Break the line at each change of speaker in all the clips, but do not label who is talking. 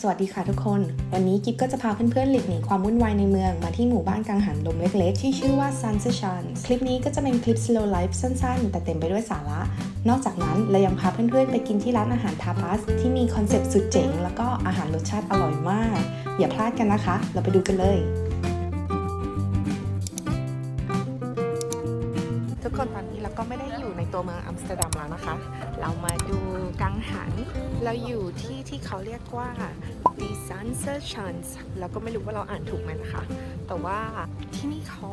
สวัสดีค่ะทุกคน วันนี้กิฟก็จะพาเพื่อนๆหลีกหนีความวุ่นวายในเมืองมาที่หมู่บ้านกังหันลมเล็กๆ ที่ชื่อว่า Sunset Chance คลิปนี้ก็จะเป็นคลิป slow life สั้นๆ แต่เต็มไปด้วยสาระ นอกจากนั้นเรายังพาเพื่อนๆ ไปกินที่ร้านอาหารทาปาสที่มีคอนเซปต์สุดเจ๋ง แล้วก็อาหารรสชาติอร่อยมาก อย่าพลาดกันนะคะ เราไปดูกันเลย ทุกคนตอน นี้เราก็ไม่ได้อยู่ในตัวเมืองอัมสเตอร์ดัมแล้วนะคะ เรามาดูกังหัน เราอยู่ที่ที่เขาเรียกว่า The Sunset Chance เราก็ไม่รู้ว่าเราอ่านถูกไหมนะคะ แต่ว่าที่นี่เขา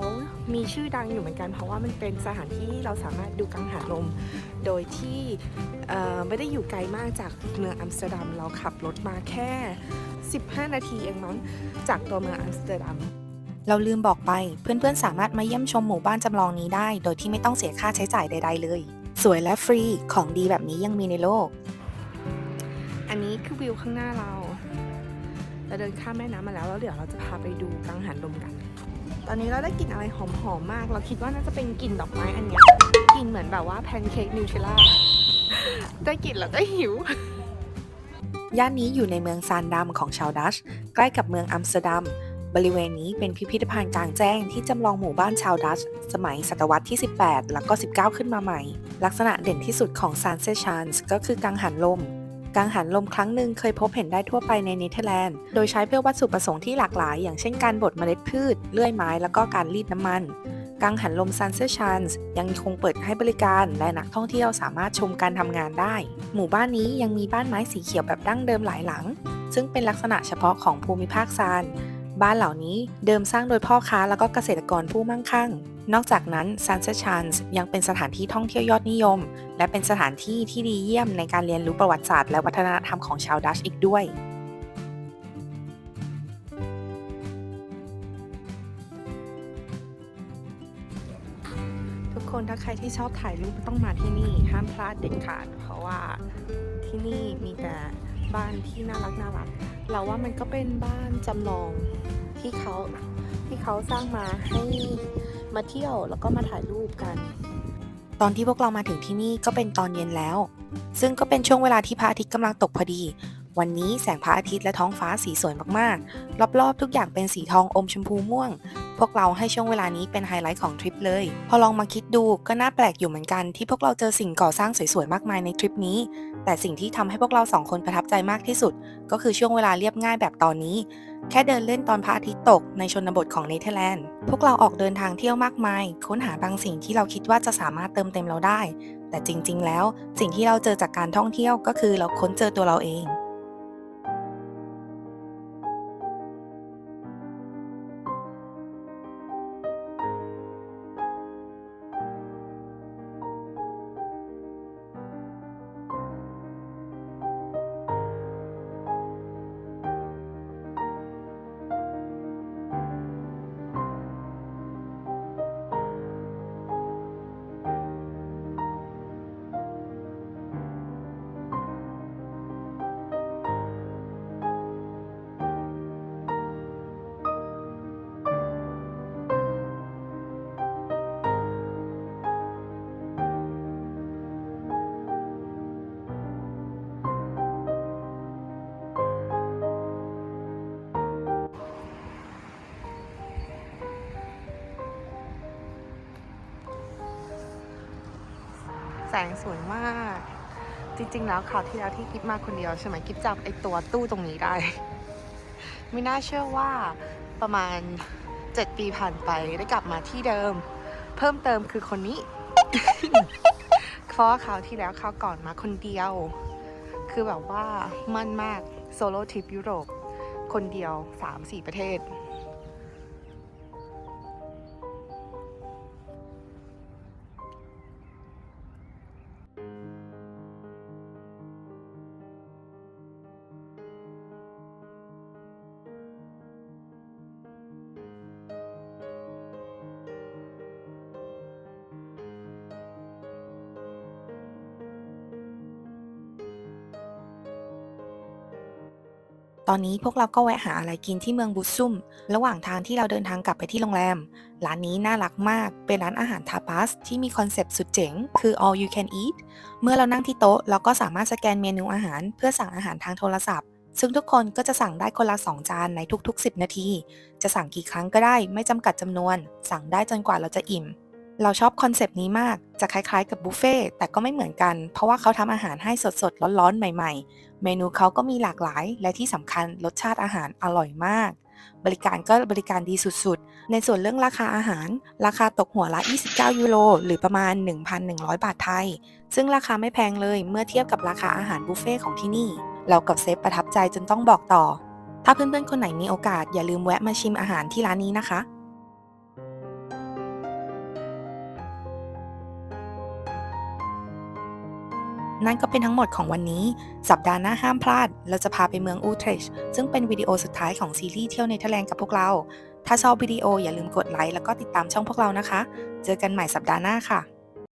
มีชื่อดังอยู่เหมือนกัน เพราะว่ามันเป็นสถานที่เราสามารถดูกังหันลม โดยที่ไม่ได้อยู่ไกลมากจากเมืองอัมสเตอร์ดัม เราขับรถมาแค่ 15 นาทีเองมั้งจากตัวเมืองอัมสเตอร์ดัม เราลืมบอกไป เพื่อนๆ สามารถมาเยี่ยมชมหมู่บ้านจำลองนี้ได้ โดยที่ไม่ต้องเสียค่าใช้จ่ายใด ๆ เลย สวยและฟรีของดีแบบนี้ยังมีในโลก อันนี้คือวิวข้างหน้าเราเราเดินข้ามแม่น้ำมาแล้วแล้วเดี๋ยวเราจะพาไปดูกังหันลมกัน ตอนนี้เราได้กลิ่นอะไรหอมๆมาก เราคิดว่าน่าจะเป็นกลิ่นดอกไม้อันเนี้ยกลิ่นเหมือนแบบว่าแพนเค้กนิวเทลล่าได้กลิ่นแล้วก็หิวย่านนี้อยู่ในเมืองซานดัมของชาวดัช ใกล้กับเมืองอัมสเตอร์ดัม บริเวณนี้เป็นพิพิธภัณฑ์กลางแจ้งที่จำลองหมู่บ้านชาวดัชสมัยศตวรรษที่ 18 แล้วก็ 19 ขึ้นมาใหม่ ลักษณะเด่นที่สุดของซานเซชานส์ก็คือกังหันลม กังหันลมครั้งหนึ่งเคยพบเห็นได้ทั่วไปในเนเธอร์แลนด์ โดยใช้เพื่อวัตถุประสงค์ที่หลากหลาย อย่างเช่นการบดเมล็ดพืช เลื่อยไม้ แล้วก็การรีดน้ำมัน กังหันลมซันเซชันส์ยังคงเปิดให้บริการ และนักท่องเที่ยวสามารถชมการทำงานได้ หมู่บ้านนี้ยังมีบ้านไม้สีเขียวแบบดั้งเดิมหลายหลัง ซึ่งเป็นลักษณะเฉพาะของภูมิภาคซาน บ้านเหล่านี้เดิมสร้างโดยพ่อค้าแล้วก็เกษตรกรผู้มั่งคั่ง นอกจากนั้นซันเซชันส์ยังเป็นสถานที่ท่องเที่ยวยอดนิยม และเป็นสถานที่ที่ดีเยี่ยมในการเรียนรู้ประวัติศาสตร์และวัฒนธรรมของชาวดัชอีกด้วยทุกคนถ้าใครที่ชอบถ่ายรูปต้องมาที่นี่ห้ามพลาดเด็ดขาด เพราะว่าที่นี่มีแต่บ้านที่น่ารักน่ารัก เราว่ามันก็เป็นบ้านจำลองที่เขาที่เขาสร้างมาให้มาเที่ยวแล้วก็มาถ่ายรูปกัน ตอนที่พวกเรามาถึงที่นี่ก็เป็นตอนเย็นแล้ว ซึ่งก็เป็นช่วงเวลาที่พระอาทิตย์กำลังตกพอดี วันนี้แสงพระอาทิตย์และท้องฟ้าสีสวยมากๆ รอบๆ ทุกอย่างเป็นสีทองอมชมพูม่วง พวกเราให้ช่วงเวลานี้เป็นไฮไลท์ของทริปเลย พอลองมาคิดดูก็น่าแปลกอยู่เหมือนกันที่พวกเราเจอสิ่งก่อสร้างสวยๆ มากมายในทริปนี้ แต่สิ่งที่ทำให้พวกเราสองคนประทับใจมากที่สุด ก็คือช่วงเวลาเรียบง่ายแบบตอนนี้ แค่เดินเล่นตอนพระอาทิตย์ตกในชนบทของเนเธอร์แลนด์ พวกเราออกเดินทางเที่ยวมากมาย ค้นหาบางสิ่งที่เราคิดว่าจะสามารถเติมเต็มเราได้ แต่จริง ๆ แล้ว สิ่งที่เราเจอจากการท่องเที่ยวก็คือเราค้นเจอตัวเราเอง แสงสวยมาก จริง ๆ แล้วคราวที่แล้วที่กิฟมาคนเดียวใช่ไหมกิฟจับไอตัวตู้ตรงนี้ได้ ไม่น่าเชื่อว่าประมาณ 7 ปีผ่านไปได้กลับมาที่เดิม เพิ่มเติมคือคนนี้เพราะว่าคราวที่แล้วคราวก่อนมาคนเดียว คือแบบว่ามั่นมากโซโล่ทริปยุโรปคนเดียว 3-4 ประเทศ ตอนนี้พวกเราก็แวะหาอะไรกินที่เมืองบุซุ่ม ระหว่างทางที่เราเดินทางกลับไปที่โรงแรม ร้านนี้น่ารักมาก เป็นร้านอาหารทาปาสที่มีคอนเซปต์สุดเจ๋ง คือ all you can eat เมื่อเรานั่งที่โต๊ะ เราก็สามารถสแกนเมนูอาหาร เพื่อสั่งอาหารทางโทรศัพท์ ซึ่งทุกคนก็จะสั่งได้คนละ 2 จานในทุกๆ 10 นาที จะสั่งกี่ครั้งก็ได้ ไม่จำกัดจำนวน สั่งได้จนกว่าเราจะอิ่ม เราชอบคอนเซปต์นี้มาก จะคล้ายๆกับบุฟเฟ่ต์แต่ก็ไม่เหมือนกัน เพราะว่าเขาทำอาหารให้สดๆ ร้อนๆ ใหม่ๆ เมนูเขาก็มีหลากหลาย และที่สำคัญรสชาติอาหารอร่อยมาก บริการก็บริการดีสุดๆ ในส่วนเรื่องราคาอาหาร ราคาตกหัวละ 29 ยูโร หรือประมาณ 1,100 บาทไทย ซึ่งราคาไม่แพงเลยเมื่อเทียบกับราคาอาหารบุฟเฟ่ต์ของที่นี่ เรากับเซฟประทับใจจนต้องบอกต่อ ถ้าเพื่อนๆ คนไหนมีโอกาสอย่าลืมแวะมาชิมอาหารที่ร้านนี้นะคะ นั่นก็เป็นทั้งหมดของวันนี้ สัปดาห์หน้าห้ามพลาด เราจะพาไปเมืองอูเทรชซึ่งเป็นวิดีโอสุดท้ายของซีรีส์เที่ยวในเธอร์แลกับพวกเรา ถ้าชอบวิดีโออย่าลืมกดไลค์แล้วก็ติดตามช่องพวกเรานะคะ เจอกันใหม่สัปดาห์หน้าค่ะ